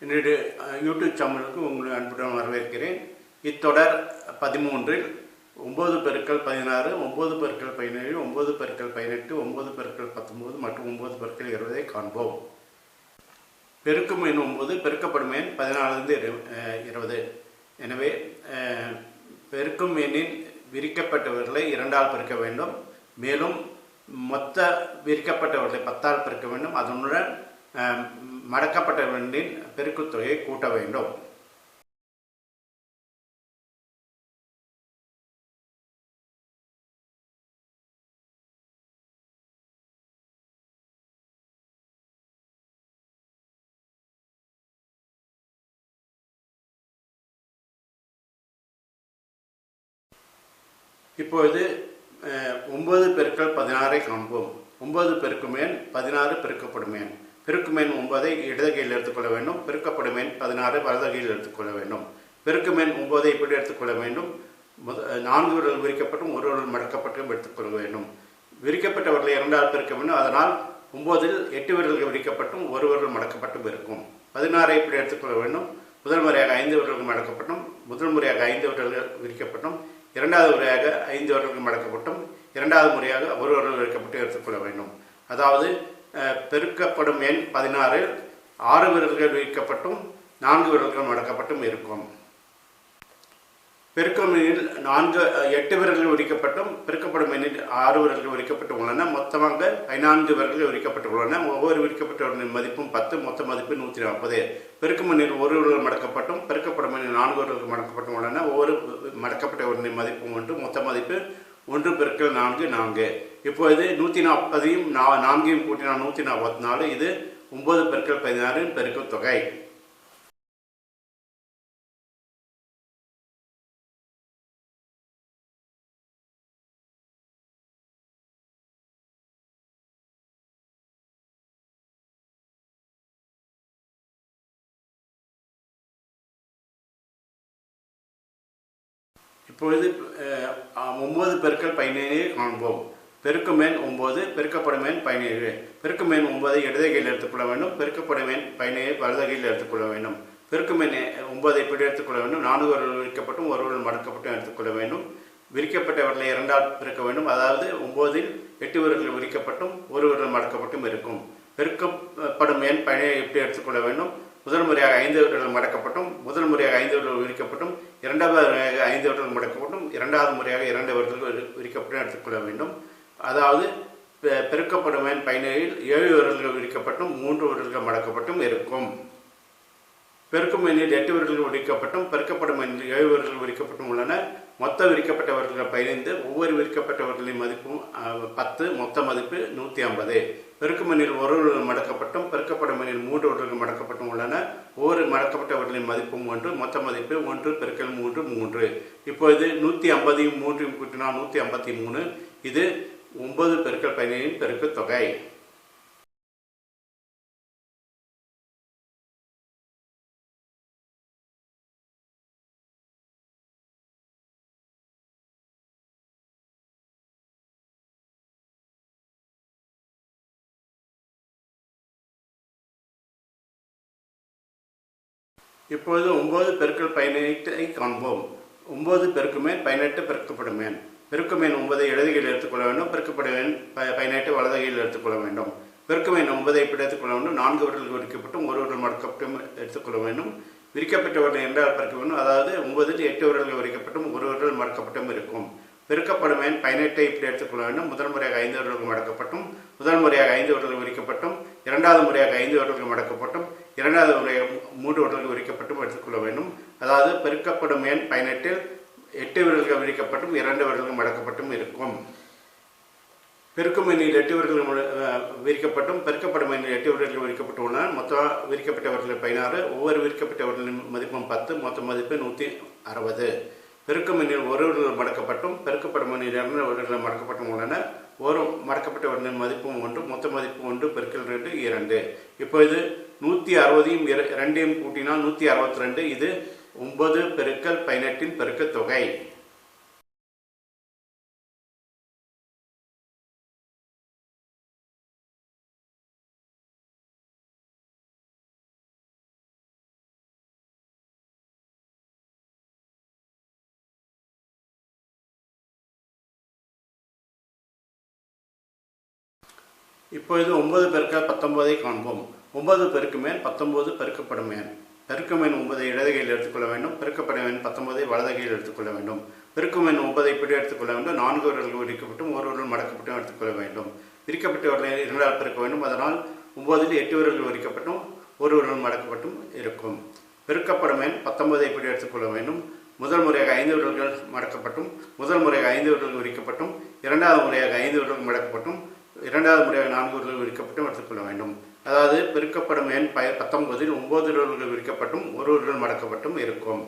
என்னுடைய யூடியூப் சேனலுக்கு உங்களை அன்புடன் வரவேற்கிறேன். இத்தொடர் பதிமூன்றில் ஒம்பது பெருக்கள் பதினாறு ஒம்பது பெருக்கள் பதினேழு ஒம்பது பெருக்கள் பதினெட்டு ஒம்பது பெருக்கள் பத்தொம்போது மற்றும் ஒம்பது பெருக்கள் இருபதை காண்போம். பெருக்கும் எண் ஒம்பது பெருக்கப்படும் எண் பதினாலிருந்து இரு- இருபது. எனவே பெருக்கும் எண்ணின் விரிக்கப்பட்டவர்களை இரண்டால் பெருக்க வேண்டும். மேலும் மொத்த விரிக்கப்பட்டவர்களை பத்தால் பெருக்க வேண்டும். அதனுடன் அஹ், விண்டின் பெருக்குத் தொகையை கூட்ட வேண்டும். இப்பொழுது ஒன்பது பெருக்கள் பதினாறை காண்போம். ஒன்பது பெருக்குமேன் பதினாறு பெருக்கப்படும் எண் ஒன்பதை இடதுகையில் எடுத்துக்கொள்ள வேண்டும். பெருக்கப்படும் எண் பதினாறு வலதுகையில் எடுத்துக்கொள்ள வேண்டும். பெருக்கும் எண் ஒன்பதை இப்படி எடுத்துக்கொள்ள வேண்டும். நான்கு விரல் விரிக்கப்பட்டும் ஒரு விரல் மடக்கப்பட்டும் எடுத்துக்கொள்ள வேண்டும். விரிக்கப்பட்டவர்களை இரண்டால் பெருக்க வேண்டும். அதனால் ஒன்பதில் எட்டு விரல்கள் விரிக்கப்பட்டும் ஒரு விரல் மடக்கப்பட்டும் இருக்கும். பதினாறை இப்படி எடுத்துக்கொள்ள வேண்டும். முதல் முறையாக ஐந்து விரல்கள் மடக்கப்பட்டும் முதல் முறையாக ஐந்து விரல்கள் விரிக்கப்பட்டும் இரண்டாவது முறையாக ஐந்து விரல்கள் மடக்கப்பட்டும் இரண்டாவது முறையாக ஒரு விரல் விரிக்கப்பட்டு எடுத்துக்கொள்ள வேண்டும். அதாவது பெருக்கப்படும் எண் பதினாறு. ஆறு விரல்கள் விரிக்கப்பட்டும் நான்கு விரல்கள் மடக்கப்பட்டும் இருக்கும். பெருக்கம் எண்ணில் நான்கு எட்டு விரல்கள் உரிக்கப்பட்டும் பெருக்கப்படும் எண்ணில் ஆறு விரல்கள் உரிக்கப்பட்டு உள்ளன மொத்தமாக பதினான்கு விரல்கள் உரிக்கப்பட்டு உள்ளன ஒவ்வொரு விரிக்கப்பட்டவர்களின் மதிப்பும் பத்து மொத்த மதிப்பு நூற்றி நாற்பது. பெருக்கும் எண்ணில் ஒரு விரல் மடக்கப்பட்டும் பெருக்கப்படும் எண்ணில் நான்கு விரல்கள் மடக்கப்பட்டும் உள்ளன ஒவ்வொரு மடக்கப்பட்டவர்களின் மதிப்பும் ஒன்று மொத்த மதிப்பு ஒன்று பெருக்கல் நான்கு நான்கு. இப்போது நூற்றி நாற்பதையும் நா நான்கையும் கூட்டினால் நூற்றி நாற்பத்தி நாலு. இது ஒன்பது பெருக்கல் பதினாறு பெருக்கல் தொகை. இப்பொழுது அஹ், ஒன்பது பெருக்கல் பதினேழு காண்போம். பெருக்கும் எண் ஒன்பது பெருக்கப்படும் எண் பதினேழு. பெருக்கும் எண் ஒன்பதை இடது கையில் எடுத்துக்கொள்ள வேண்டும். பெருக்கப்படும் எண் பதினேழு வலது கையில் எடுத்துக்கொள்ள வேண்டும். பெருக்கும் எண் ஒன்பதை எப்படி எடுத்துக்கொள்ள வேண்டும்? நான்கு விரல் விரிக்கப்பட்டும் ஒரு மடக்கப்பட்டும் எடுத்துக்கொள்ள வேண்டும். விரிக்கப்பட்டவர்களை இரண்டால் பெருக்க வேண்டும். அதாவது ஒன்பதில் எட்டு விரல்கள் விரிக்கப்பட்டும் ஒரு விரல் மடக்கப்பட்டும் இருக்கும். பெருக்கப்படும் எண் பயனை எப்படி எடுத்துக்கொள்ள வேண்டும்? முதல் முறையாக ஐந்து விரல்கள் மடக்கப்பட்டும் முதல் முறையாக ஐந்து வருடங்கள் விரிக்கப்பட்டும் இரண்டாவது முறையாக ஐந்து வருடங்கள் மடக்கப்பட்டும் இரண்டாவது முறையாக இரண்டு விரல்கள் விரிக்கப்பட்டும் எடுத்துக்கொள்ள வேண்டும். அதாவது பெ- பெருக்கப்படும் பயனரில் ஏழு விரல்கள் விரிக்கப்பட்டும் மூன்று விரல்கள் மடக்கப்பட்டும் இருக்கும். பெருக்கும் எண்ணில் எட்டு விரல்கள் விரிக்கப்பட்டும் பெருக்கப்படும் எண்ணில் ஏழு விரல்கள் விரிக்கப்பட்டும் உள்ளன மொத்த விரிக்கப்பட்டவர்கள் பதினைந்து ஒவ்வொரு விரிக்கப்பட்டவர்களின் மதிப்பும் பத்து மொத்த மதிப்பு நூற்றி ஐம்பது. பெருக்கும் எண்ணில் ஒரு மடக்கப்பட்டும் பெருக்கப்படும் எண்ணில் மூன்று விரல்கள் மடக்கப்பட்டும் உள்ளன. ஒவ்வொரு மடக்கப்பட்டவர்களின் மதிப்பும் ஒன்று மொத்த மதிப்பு ஒன்று பெருக்கல் மூன்று மூன்று. இப்பொழுது நூற்றி ஐம்பதையும் மூன்றையும் கூட்டினால் நூற்றி ஐம்பத்தி மூணு. இது ஒன்பது பெருக்கல் பதினேழின் பெருக்குத் தொகை. இப்பொழுது ஒன்பது பெருக்கல் பதினெட்டை காண்போம். ஒன்பது பெருக்குமேன் பதினெட்டு பெருக்கப்படுமேன் பெருக்குமேன் ஒன்பதை இடதுகையில் எடுத்துக்கொள்ள வேண்டும். பெருக்கப்படுவேன் ப- பதினெட்டு வலதுகையில் எடுத்துக்கொள்ள வேண்டும். பெருக்குமேன் ஒன்பதை இப்படி எடுத்துக்கொள்ள வேண்டும். நான்கு விரல்கள் விரிக்கப்பட்டும் ஒரு விரல் மடக்கப்பட்டும் எடுத்துக்கொள்ள வேண்டும். விரிக்கப்பட்டவர்கள் என்றால் பெருக்க வேண்டும். அதாவது ஒன்பதில் எட்டு விரல்கள் விரிக்கப்பட்டும் ஒரு விரல் மடக்கப்பட்டும் இருக்கும். பெருக்கப்படுமேன் பதினெட்டை இப்படி எடுத்துக்கொள்ள வேண்டும். முதல் முறையாக ஐந்து விரல்கள் மடக்கப்பட்டும் முதல் முறையாக ஐந்து விரல்கள் விரிக்கப்பட்டும் இரண்டாவது முறையாக ஐந்து விரல்கள் மடக்கப்பட்டும் இரண்டாவது வகை மூன்று விரல்கள் விரிக்கப்பட்டும் எடுத்துக்கொள்ள வேண்டும். அதாவது பெருக்கப்படும் எண் பதினெட்டில் எட்டு விரல்கள் விரிக்கப்பட்டும் இரண்டு விரல்கள் மடக்கப்பட்டும் இருக்கும். பெருக்கும் எண்ணில் எட்டு விரல்கள் விரிக்கப்பட்டும் பெருக்கப்படும் எண்ணில் எட்டு விரல்கள் விரிக்கப்பட்டு உள்ளன மொத்தம் விரிக்கப்பட்டவர்கள் பதினாறு ஒவ்வொரு விரிக்கப்பட்டவர்களின் மதிப்பும் பத்து மொத்த மதிப்பு நூற்றி அறுபது. பெருக்கும் எண்ணில் ஒரு விரல் மடக்கப்பட்டும் பெருக்கப்படும் எண்ணில் இரண்டு விரல்கள் மடக்கப்பட்டும் உள்ளன. ஒரு மடக்கப்பட்டவர்களின் மதிப்பும் ஒன்று மொத்த மதிப்பு ஒன்று பெருக்கல் ரெண்டு இரண்டு. இப்பொழுது நூற்றி அறுபதையும் இர- கூட்டினால் நூற்றி அறுபத்தி ரெண்டு இது ஒன்பது பெருக்கல் பதினெட்டின் பெருக்கத் தொகை இப்பொழுது ஒன்பது பெருக்க பத்தொன்பதை காண்போம். ஒன்பது பெருக்கு மேல் பத்தொன்பது பெருக்கப்படும் பெருக்குமேன் ஒன்பதை இடதுகையில் எடுத்துக்கொள்ள வேண்டும். பெருக்கப்படுமேன் பத்தொன்பதை வலதுகையில் எடுத்துக்கொள்ள வேண்டும். பெருக்கும் ஒன்பதை இப்படி எடுத்துக்கொள்ள வேண்டும். நான்கு விரல்கள் விரிக்கப்பட்டும் ஒரு விரல் மடக்கப்பட்டும் எடுத்துக்கொள்ள வேண்டும். விரிக்கப்பட்டவர்களை இரண்டால் பெருக்க வேண்டும். அதனால் ஒன்பதில் எட்டு விரல்கள் விரிக்கப்பட்டும் ஒரு விரல் மடக்கப்பட்டும் இருக்கும். பெருக்கப்படும் பத்தொன்பதை இப்படி எடுத்துக்கொள்ள வேண்டும். முதல் முறையாக ஐந்து விரல்கள் மடக்கப்பட்டும் முதல் முறையாக ஐந்து விரல்கள் விரிக்கப்பட்டும் இரண்டாவது முறையாக ஐந்து விரல்கள் மடக்கப்பட்டும் இரண்டாவது முறையாக நான்கு விரல்கள் விற்கப்பட்டு எடுத்துக்கொள்ள வேண்டும். அதாவது பெருக்கப்படும் எண் பய பத்தொன்பதில் ஒன்பது விரல்கள் விரிக்கப்பட்டும் ஒரு விரல் மடக்கப்பட்டும் இருக்கும்.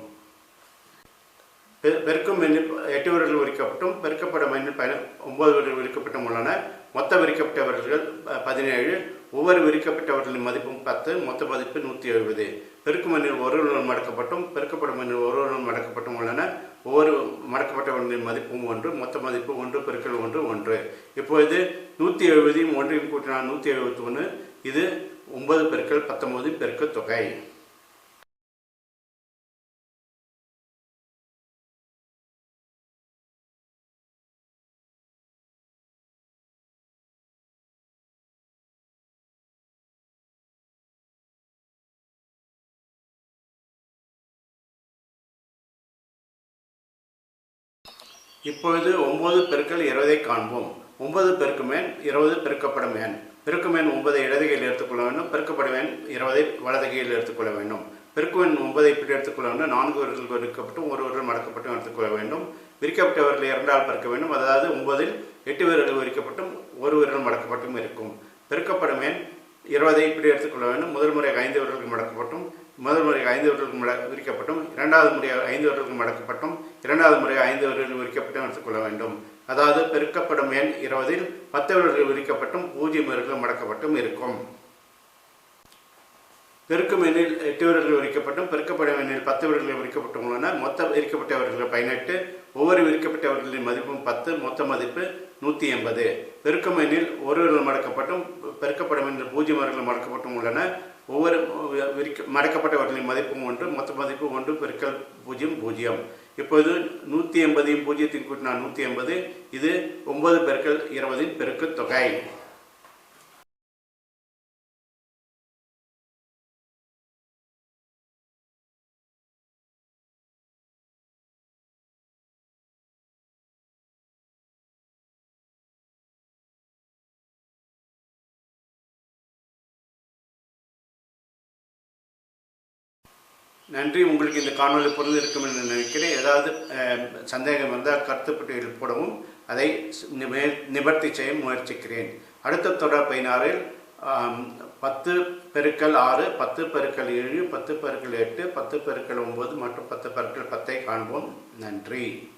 பெருக்கும் எண்ணில் எட்டு விரல்கள் விரிக்கப்பட்டும் பெருக்கப்படும் எண்ணில் பய ஒன்பது விரல்கள் விற்கப்பட்டும் உள்ளன. மொத்த விரிக்கப்பட்டவர்கள் பதினேழு ஒவ்வொரு விரிக்கப்பட்டவர்களின் மதிப்பும் பத்து மொத்த மதிப்பு நூற்றி எழுபது. பெருக்கும் எண்ணில் ஒரு மடக்கப்பட்டும் பெருக்கப்படும் எண்ணில் ஒரு விரல் மடக்கப்பட்டும் உள்ளன. ஒவ்வொரு மடக்கப்பட்டவர்களின் மதிப்பும் ஒன்று மொத்த மதிப்பு ஒன்று பெருக்கல் ஒன்று ஒன்று. இப்பொழுது நூற்றி எழுபதையும் ஒன்றையும் கூட்டினால் நூற்றி எழுபத்தி ஒன்று இது ஒன்பது பெருக்கள் பத்தொன்பது பெருக்கல் தொகை. இப்பொழுது ஒன்பது பெருக்கள் இருபதை காண்போம். ஒன்பது பெருக்குமேன் இருபது பெருக்கப்படும் பெருக்குமேன் பெருக்கும் ஒன்பதை இடது கையில் எடுத்துக்கொள்ள வேண்டும். பெருக்கப்படும் இருபதை வலது கையில் எடுத்துக்கொள்ள வேண்டும். பெருக்கும் ஒன்பதை இப்படி எடுத்துக்கொள்ள வேண்டும். நான்கு வருடங்கள் விரிக்கப்பட்டும் ஒரு வருடம் மடக்கப்பட்டும் எடுத்துக்கொள்ள வேண்டும். விரிக்கப்பட்டவர்கள் இரண்டால் பெருக்க வேண்டும். அதாவது ஒன்பதில் எட்டு வீரர்கள் விரிக்கப்பட்டும் ஒரு விரல் மடக்கப்பட்டும் இருக்கும். பெருக்கப்படும் இருபதை இப்படி எடுத்துக்கொள்ள வேண்டும். முதல் முறை ஐந்து விரல்கள் மடக்கப்பட்டும் முதல் முறையாக ஐந்து விரல்கள் மட விரிக்கப்பட்டும் இரண்டாவது முறையாக ஐந்து விரல்கள் மடக்கப்பட்டும் இரண்டாவது முறையாக ஐந்து வருடங்கள் விரிக்கப்பட்டும் எடுத்துக்கொள்ள வேண்டும். அதாவது பெருக்கப்படும் எண் இருபதில் பத்து வருடங்கள் விரிக்கப்பட்டும் பூஜ்ஜியம் வருடங்கள் மடக்கப்பட்டும் இருக்கும். பெருக்கும் எண்ணில் எட்டு வருடங்கள் விரிக்கப்பட்டும் பெருக்கப்படும் எண்ணில் பத்து வருடங்கள் விரிக்கப்பட்டும் உள்ளன. மொத்த விரிக்கப்பட்டவர்கள் பதினெட்டு ஒவ்வொரு விரிக்கப்பட்டவர்களின் மதிப்பும் பத்து மொத்த மதிப்பு நூற்றி எண்பது. பெருக்கும் எண்ணில் ஒரு விரல் மடக்கப்பட்டும் பெருக்கப்படும் எண்ணில் பூஜ்ஜியம் வருடங்கள் மடக்கப்பட்டும் உள்ளன. ஒவ்வொரு விரிக்க மடக்கப்பட்டவர்களின் மதிப்பும் ஒன்று மொத்த மதிப்பு ஒன்று பெருக்கல் பூஜ்ஜியம் பூஜ்ஜியம் இப்போது நூற்றி எண்பதையும் பூஜ்ஜியத்தின் கூட்டினால் நூற்றி எண்பது இது ஒன்பது பெருக்கல் இருபதின் பெருக்குத் தொகை. நன்றி. உங்களுக்கு இந்த காணொளி புரிந்திருக்கும் என்று நினைக்கிறேன். ஏதாவது சந்தேகம் இருந்தால் கருத்து போடவும். அதை நிவ- நிவர்த்தி செய்ய முயற்சிக்கிறேன். அடுத்த தொடர் பதினாறில் பத்து பெருக்கல் ஆறு பத்து பெருக்கல் ஏழு பத்து பெருக்கல் எட்டு பத்து பெருக்கல் ஒன்பது மற்றும் பத்து பெருக்கல் பத்தை காண்போம். நன்றி.